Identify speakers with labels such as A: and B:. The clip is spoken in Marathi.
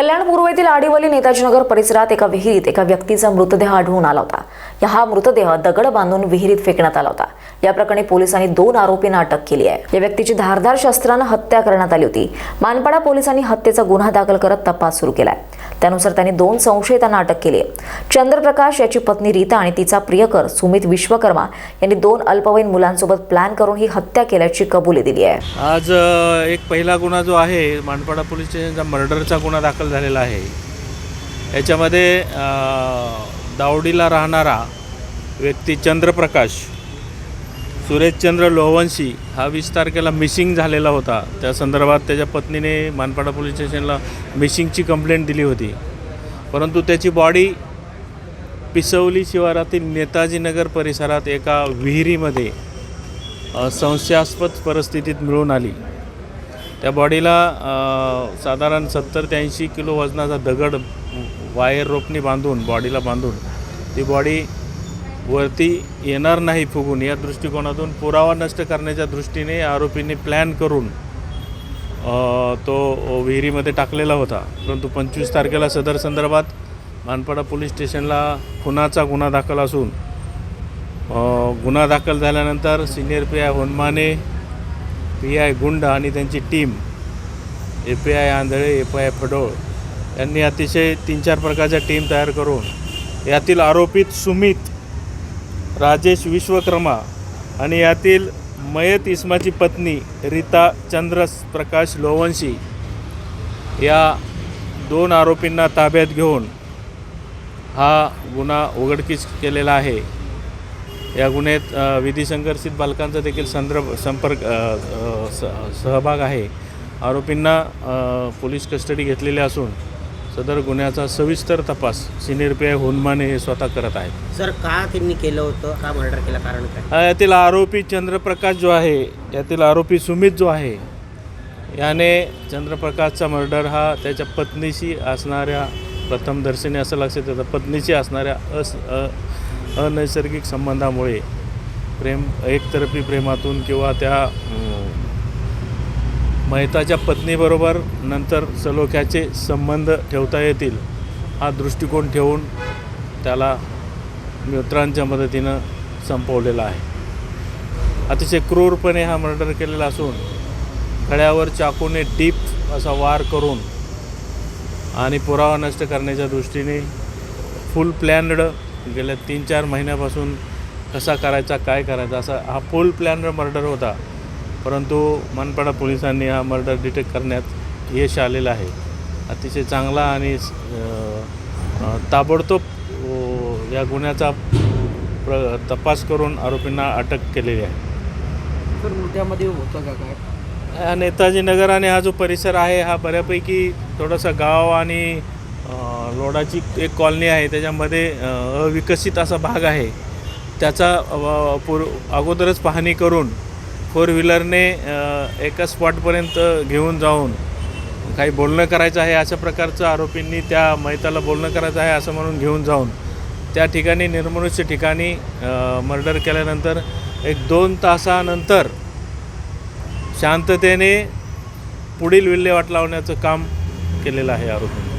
A: कल्याण पूर्व येथील आडिवली नेताजीनगर परिसरात एका विहिरीत एका व्यक्तीचा मृतदेह आढळून आला होता. या हा मृतदेह दगड बांधून विहिरीत फेकण्यात आला होता. या प्रकरणी पोलिसांनी दोन आरोपींना अटक केली आहे. या व्यक्तीची धारधार शस्त्रानं हत्या करण्यात आली होती. मानपाडा पोलिसांनी हत्येचा गुन्हा दाखल करत तपास सुरू केलाय. त्यानुसार त्यांनी दोन संशयितांना अटक केली आहे. चंद्रप्रकाश याची पत्नी रीता आणि तिचा प्रियकर सुमित विश्वकर्मा यांनी दोन अल्पवयीन मुलांसोबत प्लॅन करून ही हत्या केल्याची कबुली दिली आहे.
B: आज एक पहिला गुन्हा जो आहे मानपाडा पोलीस स्टेशनचा मर्डरचा गुन्हा दाखल झालेला आहे याच्यामध्ये दावडीला राहणारा व्यक्ती चंद्रप्रकाश सुरेशचंद्र लोहवंशी हा वीस तारखेला मिसिंग झालेला होता. त्या संदर्भात त्याच्या पत्नीने मानपाडा पोलीस स्टेशनला मिसिंगची कंप्लेंट दिली होती. परंतु त्याची बॉडी पिसवली शिवारातील नेताजीनगर परिसरात एका विहिरीमध्ये संशयास्पद परिस्थितीत मिळून आली. त्या बॉडीला साधारण सत्तर ते ऐंशी किलो वजनाचा दगड वायर रोपनी बांधून बॉडीला बांधून ती बॉडी वरती येणार नाही फुगून. या दृष्टिकोनातून पुरावा नष्ट करण्याच्या दृष्टीने आरोपींनी प्लॅन करून तो विहिरीमध्ये टाकलेला होता. परंतु पंचवीस तारखेला सदर संदर्भात मानपाडा पोलीस स्टेशनला खुनाचा गुन्हा दाखल असून गुन्हा दाखल झाल्यानंतर senior P I Honmane P I Gund आणि त्यांची team A P I Andhale A P I Phadol यांनी अतिशय तीन चार प्रकारच्या टीम तयार करून यातील आरोपित सुमित राजेश विश्वकर्मा आणि यातील मयत इस्माची पत्नी रीता चंद्र प्रकाश लोवंशी या दोन आरोपींना ताब्यात घेऊन हा गुन्हा उघडकीस केलेला आहे. या गुन्ह्यात विधी संघर्षित बालकांचा देखील संदर्भ संपर्क स- सहभाग आहे. आरोपींना पोलीस कस्टडी घेतलेली असून सदर गुन्ह्याचा सविस्तर तपास सिनियर पी आय होनमाने हे स्वतः करत आहेत.
C: सर का त्यांनी केलं होतं? का मर्डर केलं? कारण काय?
B: अ, यातील आरोपी चंद्रप्रकाश जो आहे यातील आरोपी सुमित जो आहे याने चंद्रप्रकाशचा मर्डर हा त्याच्या पत्नीशी असणाऱ्या प्रथमदर्शनी असं लक्षात येतं पत्नीशी असणाऱ्या अस अ अनैसर्गिक संबंधामुळे प्रेम एकतर्फी प्रेमातून किंवा त्या महिताच्या पत्नीबरोबर नंतर सलोख्याचे संबंध ठेवता येतील हा दृष्टिकोन ठेवून त्याला मित्रांच्या मदतीनं संपवलेला आहे. अतिशय क्रूरपणे हा मर्डर केलेला असून खड्यावर चाकूने डीप असा वार करून आणि पुरावा नष्ट करण्याच्या दृष्टीने फुल प्लॅनड गेल्या तीन चार महिन्यापासून कसा करायचा काय करायचा असा हा फुल प्लॅनड मर्डर होता. परंतु मनपाडा पोलिसांनी हा मर्डर डिटेक्ट करण्यात यश आलेलं आहे. अतिशय चांगला आणि ताबडतोब या गुन्ह्याचा प्र तपास करून आरोपींना अटक केलेली आहे.
D: सर मृत्यामध्ये होतं का काय?
B: नेताजी नगर आणि हा जो परिसर आहे हा बऱ्यापैकी थोडासा गाव आणि लोडाची एक कॉलनी आहे. त्याच्यामध्ये अविकसित असा भाग आहे. त्याचा अ, पूर अगोदरच पाहणी करून फोर व्हीलरने एका स्पॉटपर्यंत घेऊन जाऊन काही बोलणं करायचं आहे अशा प्रकारचं आरोपींनी त्या मैताला बोलणं करायचं आहे असं म्हणून घेऊन जाऊन त्या ठिकाणी निर्मनुष्य ठिकाणी मर्डर केल्यानंतर एक दोन तासानंतर शांततेने पुढील विल्हेवाट लावण्याचं काम केलेलं आहे आरोपी